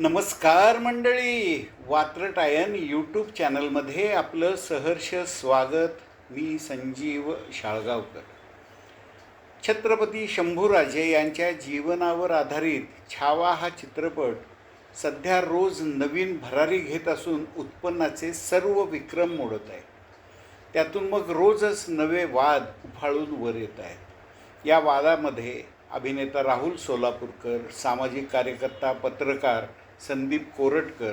नमस्कार मंडळी. वात्रटायन यूट्यूब चॅनलमध्ये आपलं सहर्ष स्वागत. मी संजीव शाळगावकर. छत्रपती शंभूराजे यांच्या जीवनावर आधारित छावा हा चित्रपट सध्या रोज नवीन भरारी घेत असून उत्पन्नाचे सर्व विक्रम मोडत आहे. त्यातून मग रोजच नवे वाद उफाळून वर येत आहेत. या वादामध्ये अभिनेता राहुल सोलापूरकर सामाजिक कार्यकर्ता पत्रकार संदीप कोरटकर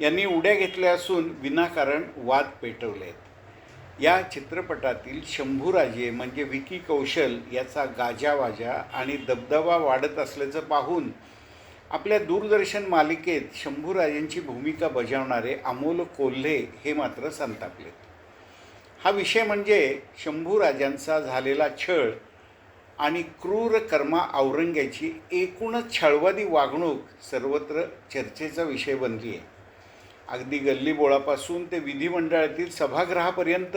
यांनी उड्या घेतल्या असून विनाकारण वाद पेटवले आहेत. या चित्रपटातील शंभूराजे म्हणजे विकी कौशल याचा गाजावाजा आणि दबदबा वाढत असल्याचं पाहून आपल्या दूरदर्शन मालिकेत शंभूराजेंची भूमिका बजावणारे अमोल कोल्हे हे मात्र संतापलेत. हा विषय म्हणजे शंभूराजांचा झालेला छळ आणि क्रूर कर्मा औरंग्याची एकूणच छळवादी वागणूक सर्वत्र चर्चेचा विषय बनली आहे. अगदी गल्लीबोळापासून ते विधिमंडळातील सभागृहापर्यंत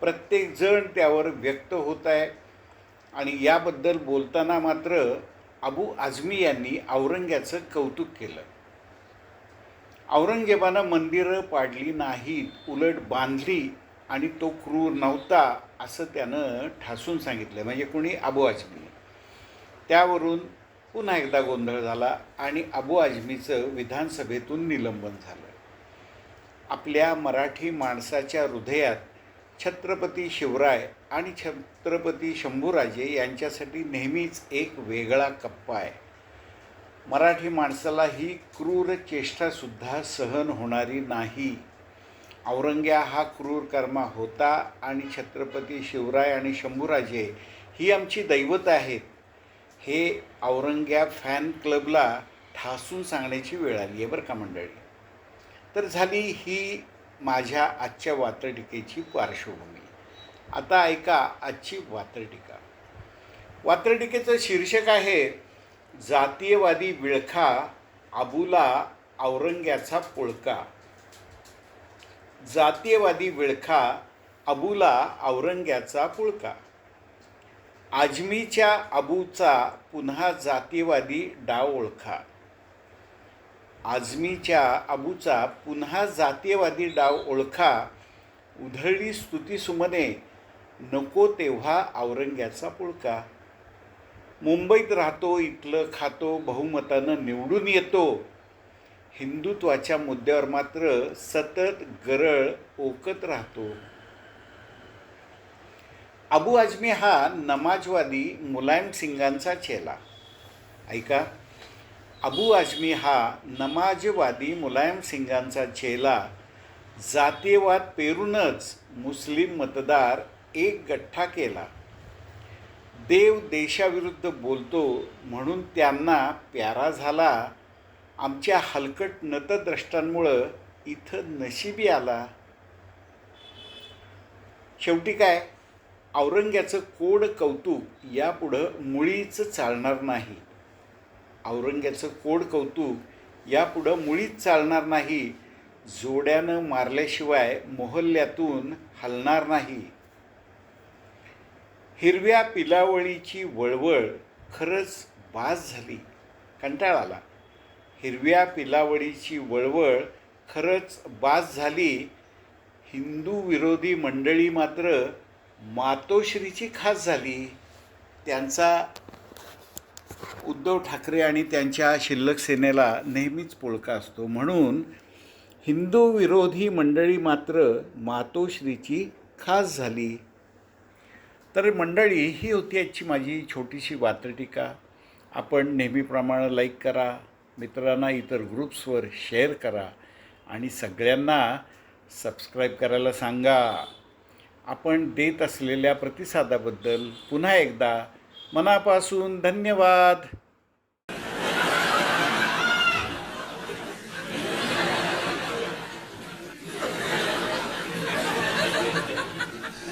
प्रत्येकजण त्यावर व्यक्त होत आहे. आणि याबद्दल बोलताना मात्र अबू आझमी यांनी औरंग्याचं कौतुक केलं. औरंगजेबानं मंदिरं पाडली नाहीत उलट बांधली आणि तो क्रूर नव्हता असं त्यानं ठासून सांगितलं. म्हणजे कुणी अबू आझमी त्यावरून पुन्हा एकदा गोंधळ झाला आणि अबू आझमीचं विधानसभेतून निलंबन झालं. आपल्या मराठी माणसाच्या हृदयात छत्रपती शिवराय आणि छत्रपती शंभूराजे यांच्यासाठी नेहमीच एक वेगळा कप्पा आहे. मराठी माणसाला ही क्रूर चेष्टासुद्धा सहन होणारी नाही. औरंग्या हा क्रूर कर्मा होता आणि छत्रपती शिवराय आणि शंभूराजे ही आमची दैवत आहेत. हे औरंग्या फॅन क्लबला ठासून सांगण्याची वेळ आली आहे बरं का मंडळी? तर झाली ही माझ्या आजच्या वात्रटिकेची पार्श्वभूमी. आता ऐका आजची वात्रटिका. वात्रटिकेचं शीर्षक आहे जातीयवादी विळखा अबुला औरंग्याचा पुळका. जातीयवादी विळखा अबूला औरंग्याचा पुळका. आजमीच्या अबूचा पुन्हा जातीयवादी डाव ओळखा. आजमीच्या अबूचा पुन्हा जातीयवादी डाव ओळखा. उधळली स्तुतीसुमने नको तेव्हा औरंग्याचा पुळका. मुंबईत राहतो इथलं खातो बहुमतानं निवडून येतो. हिंदुत्वाच्या मुद्द्यावर मात्र सतत गरळ ओकत राहतो. अबू आझमी हा नमाजवादी मुलायम सिंगांचा चेला. ऐका अबू आझमी हा नमाजवादी मुलायम सिंगांचा चेला जातीयवाद पेरूनच मुस्लिम मतदार एक गठ्ठा केला. देव देशाविरुद्ध बोलतो म्हणून त्यांना प्यारा झाला आमच्या हलकट नतद्रष्टांमुळं इथं नशिबी आला. शेवटी काय? औरंग्याचं कोड कौतुक यापुढं मुळीच चालणार नाही. औरंग्याचं कोड कौतुक यापुढं मुळीच चालणार नाही. जोड्यानं मारल्याशिवाय मोहल्ल्यातून हलणार नाही. हिरव्या पिलावळीची वळवळ खरंच बास झाली. कंटाळा आला. हिरव्या पिलावडीची वळवळ खरंच बास झाली. हिंदू विरोधी मंडळी मात्र मातोश्रीची खास झाली. त्यांचा उद्धव ठाकरे आणि त्यांच्या शिल्लक सेनेला नेहमीच पोळका असतो. म्हणून हिंदू विरोधी मंडळी मात्र मातोश्रीची खास झाली. तर मंडळी ही होती आजची माझी छोटीशी वात्रटिका. आपण नेहमीप्रमाणे लाईक करा मित्रांना इतर ग्रुप्सवर शेअर करा आणि सगळ्यांना सबस्क्राईब करायला सांगा. आपण देत असलेल्या प्रतिसादाबद्दल पुन्हा एकदा मनापासून धन्यवाद.